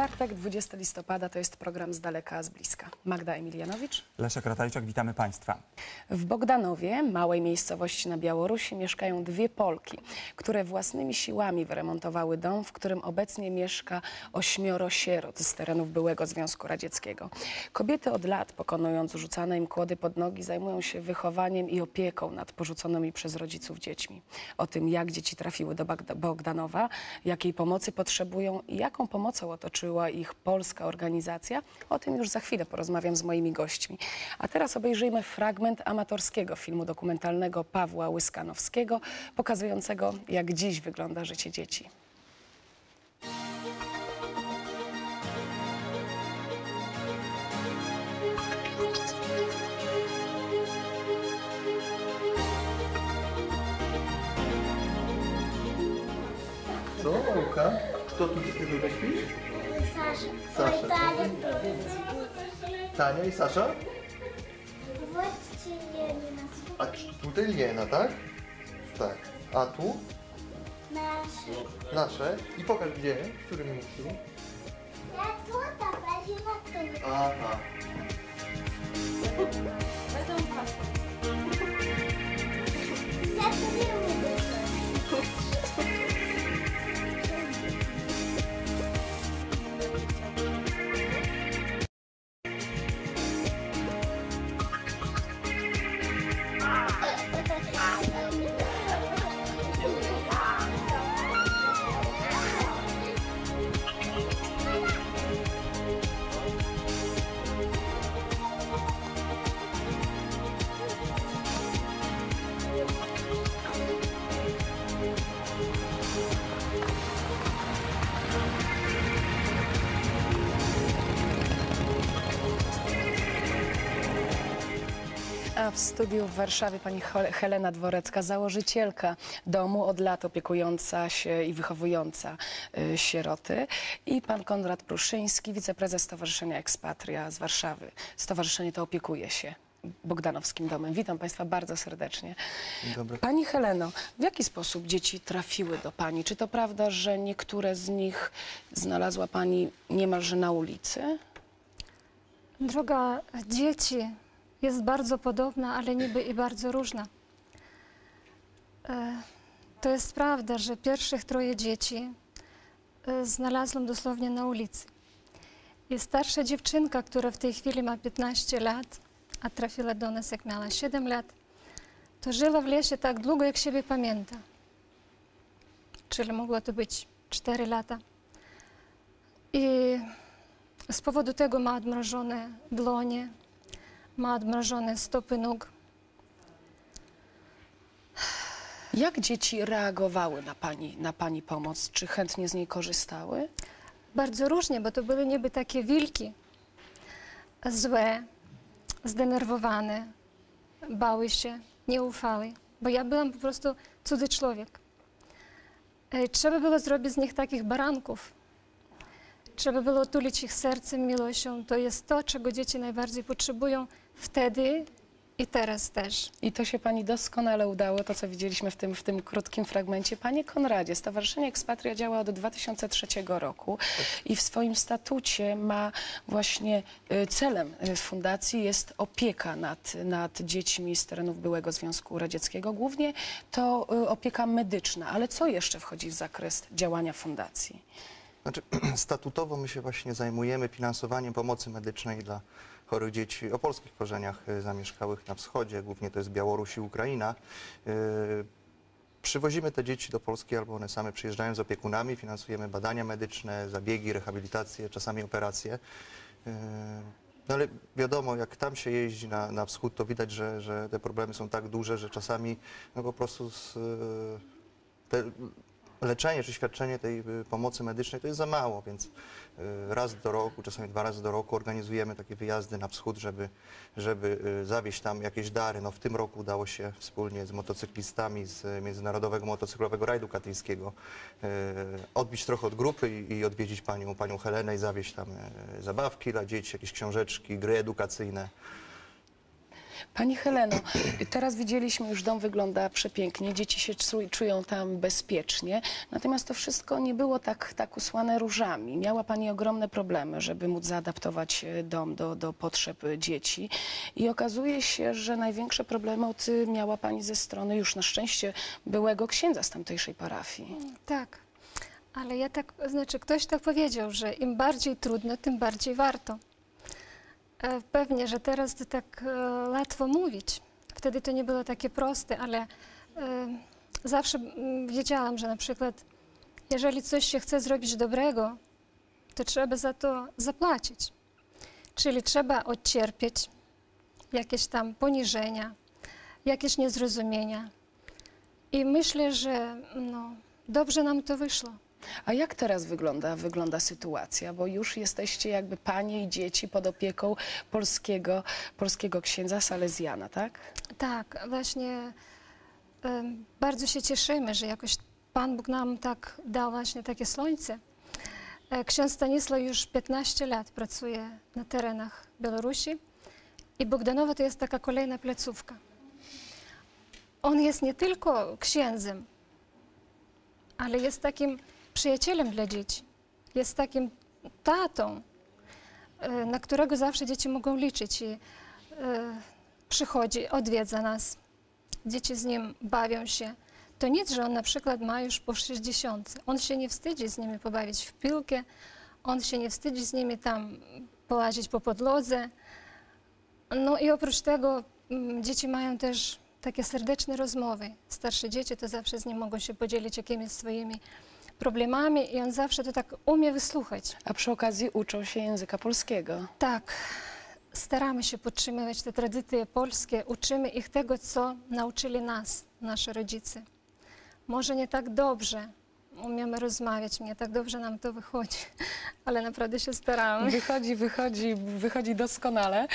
czwartek, 20 listopada, to jest program z daleka, z bliska. Magda Emilianowicz. Leszek Ratajczak, witamy Państwa. W Bogdanowie, małej miejscowości na Białorusi, mieszkają dwie Polki, które własnymi siłami wyremontowały dom, w którym obecnie mieszka ośmioro sierot z terenów byłego Związku Radzieckiego. Kobiety od lat, pokonując rzucane im kłody pod nogi, zajmują się wychowaniem i opieką nad porzuconymi przez rodziców dziećmi. O tym, jak dzieci trafiły do Bogdanowa, jakiej pomocy potrzebują i jaką pomocą otoczyła ich polska organizacja, o tym już za chwilę porozmawiam z moimi gośćmi. A teraz obejrzyjmy fragment amatorskiego filmu dokumentalnego Pawła Łyskanowskiego, pokazującego, jak dziś wygląda życie dzieci. Co, Olka? Kto tu tutaj śpisz? Саша. Саша. Ой, Таня. Tania i Sasza? Вот Ленина. A c- tutaj Liena, tak? Tak. A tu? Наша. Nasze. I pokaż gdzie, w którym miejscu. Я тут, а Полина тут. Aha. A w studiu w Warszawie pani Hel- Helena Dworecka, założycielka domu, od lat opiekująca się i wychowująca y, sieroty. I pan Konrad Pruszyński, wiceprezes Stowarzyszenia Ekspatria z Warszawy. Stowarzyszenie to opiekuje się Bogdanowskim domem. Witam państwa bardzo serdecznie. Dobry. Pani Heleno, w jaki sposób dzieci trafiły do pani? Czy to prawda, że niektóre z nich znalazła pani niemalże na ulicy? Droga dzieci jest bardzo podobna, ale niby i bardzo różna. E, To jest prawda, że pierwszych troje dzieci e, znalazłam dosłownie na ulicy. I starsza dziewczynka, która w tej chwili ma 15 lat, a trafiła do nas jak miała 7 lat, to żyła w lesie tak długo, jak siebie pamięta. Czyli mogło to być 4 lata. I z powodu tego ma odmrożone dłonie, ma odmrożone stopy nóg. Jak dzieci reagowały na pani, na pani pomoc? Czy chętnie z niej korzystały? Bardzo różnie, bo to były niby takie wilki. Złe, zdenerwowane, bały się, nie ufały, bo ja byłam po prostu cudzy człowiek. E, Trzeba było zrobić z nich takich baranków. Trzeba było tulić ich sercem, miłością. To jest to, czego dzieci najbardziej potrzebują wtedy i teraz też. I to się pani doskonale udało, to co widzieliśmy w tym, w tym krótkim fragmencie. Panie Konradzie, Stowarzyszenie Ekspatria działa od 2003 roku i w swoim statucie ma właśnie y, celem y, fundacji jest opieka nad, nad dziećmi z terenów byłego Związku Radzieckiego. Głównie to y, opieka medyczna, ale co jeszcze wchodzi w zakres działania fundacji? Znaczy, statutowo my się właśnie zajmujemy finansowaniem pomocy medycznej dla chorych dzieci o polskich korzeniach y, zamieszkałych na wschodzie, głównie to jest Białoruś i Ukraina. Y, Przywozimy te dzieci do Polski albo one same przyjeżdżają z opiekunami, finansujemy badania medyczne, zabiegi, rehabilitacje, czasami operacje. Y, No ale wiadomo, jak tam się jeździ na, na wschód, to widać, że, że te problemy są tak duże, że czasami no po prostu z, te leczenie czy świadczenie tej y, pomocy medycznej to jest za mało, więc y, raz do roku, czasami dwa razy do roku organizujemy takie wyjazdy na wschód, żeby, żeby y, zawieźć tam jakieś dary. No w tym roku udało się wspólnie z motocyklistami z Międzynarodowego Motocyklowego Rajdu Katyńskiego odbić trochę od grupy i, odwiedzić panią, panią Helenę i zawieźć tam zabawki dla dzieci, jakieś książeczki, gry edukacyjne. Pani Heleno, teraz widzieliśmy już dom wygląda przepięknie, dzieci się czu- czują tam bezpiecznie, natomiast to wszystko nie było tak, tak usłane różami. Miała Pani ogromne problemy, żeby móc zaadaptować e, dom do, do potrzeb e, dzieci i okazuje się, że największe problematy miała Pani ze strony już na szczęście byłego księdza z tamtejszej parafii. Tak, ale ja tak, znaczy ktoś tak powiedział, że im bardziej trudno, tym bardziej warto. E, Pewnie, że teraz to tak e, łatwo mówić. Wtedy to nie było takie proste, ale e, zawsze wiedziałam, że na przykład jeżeli coś się chce zrobić dobrego, to trzeba za to zapłacić. Czyli trzeba odcierpieć jakieś tam poniżenia, jakieś niezrozumienia. I myślę, że no, dobrze nam to wyszło. A jak teraz wygląda, wygląda sytuacja? Bo już jesteście jakby Panie i dzieci pod opieką polskiego, polskiego księdza Salezjana, tak? Tak, właśnie bardzo się cieszymy, że jakoś Pan Bóg nam tak dał właśnie takie słońce. E, Ksiądz Stanisław już 15 lat pracuje na terenach Białorusi i Bogdanowo to jest taka kolejna placówka. On jest nie tylko księdzem, ale jest takim przyjacielem dla dzieci. Jest takim tatą, e, na którego zawsze dzieci mogą liczyć. I e, przychodzi, odwiedza nas. Dzieci z nim bawią się. To nic, że on na przykład ma już po 60. On się nie wstydzi z nimi pobawić w piłkę, on się nie wstydzi z nimi tam połazić po podlodze. No i oprócz tego mm, dzieci mają też takie serdeczne rozmowy. Starsze dzieci to zawsze z nim mogą się podzielić jakimiś swoimi problemami i on zawsze to tak umie wysłuchać. A przy okazji uczą się języka polskiego. Tak, staramy się podtrzymywać te tradycje polskie, uczymy ich tego, co nauczyli nas, nasi rodzice. Może nie tak dobrze umiemy rozmawiać, nie tak dobrze nam to wychodzi, ale naprawdę się staramy. Wychodzi, wychodzi, wychodzi doskonale.